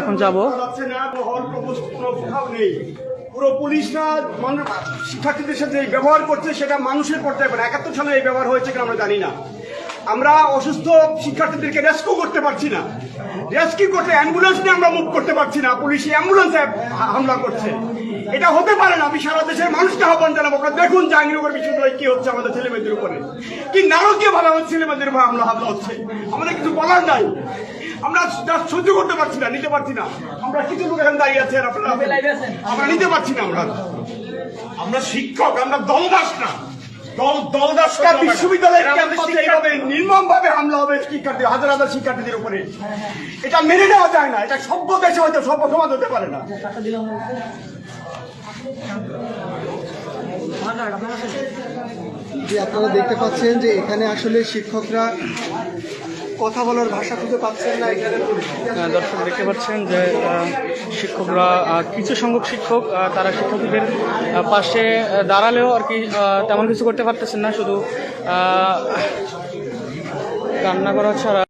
এখন যাব। পুরো পুলিশরা শিক্ষার্থীদের সাথে ব্যবহার করছে, সেটা মানুষের পর্যায়ে পড়ে। একাত্তর সালে এই ব্যবহার হয়েছে কিনা আমরা জানি না। আমরা অসুস্থ শিক্ষার্থীদেরকে রেস্কিউ করতে পারছি না। রেস্কিউ করতে অ্যাম্বুলেন্স নিয়ে আমরা মুভ করতে পারছি না। পুলিশ অ্যাম্বুলেন্স হামলা করছে। এটা হতে পারে না। আমি সারা দেশের মানুষকে আহ্বান জানাব আপনারা দেখুন জাহাঙ্গীরনগর বিশ্ববিদ্যালয়ে কি হচ্ছে আমাদের ছেলেমেয়েদের উপরে। কি নারকীয় ভাবে আমাদের ছেলেমেয়েদের উপর হামলা হামলা হচ্ছে। আমাদের কিছু বলার নাই। আমরা সহ্য করতে পারছি না নিতে পারছি না। আমরা কিছু লোক এখানে দাঁড়িয়ে আছে আপনারা আমরা নিতে পারছি না আমরা। আমরা শিক্ষক আমরা দলদাস না। দল দলদাস একটা বিশ্ববিদ্যালয়ের ক্যাম্পাসে এইভাবে নির্মম ভাবে হামলা হবে শিক্ষার্থী হাজার হাজার শিক্ষার্থীদের উপরে। এটা মেনে নেওয়া যায় না। এটা সভ্য দেশে হয়তো সভ্য সমাজ হতে পারে না। যে আপনারা দেখতে পাচ্ছেন যে এখানে আসলে শিক্ষকরা কথা বলার ভাষা খুঁজে পাচ্ছেন না এখানে। পরিস্থিতি দর্শক দেখতে পাচ্ছেন যে শিক্ষকরা কিছু সংখ্যক শিক্ষক তারা শিক্ষকদের পাশে দাঁড়ালেও আর কি তেমন কিছু করতে পারতেছেন না, শুধু কান্না করা ছাড়া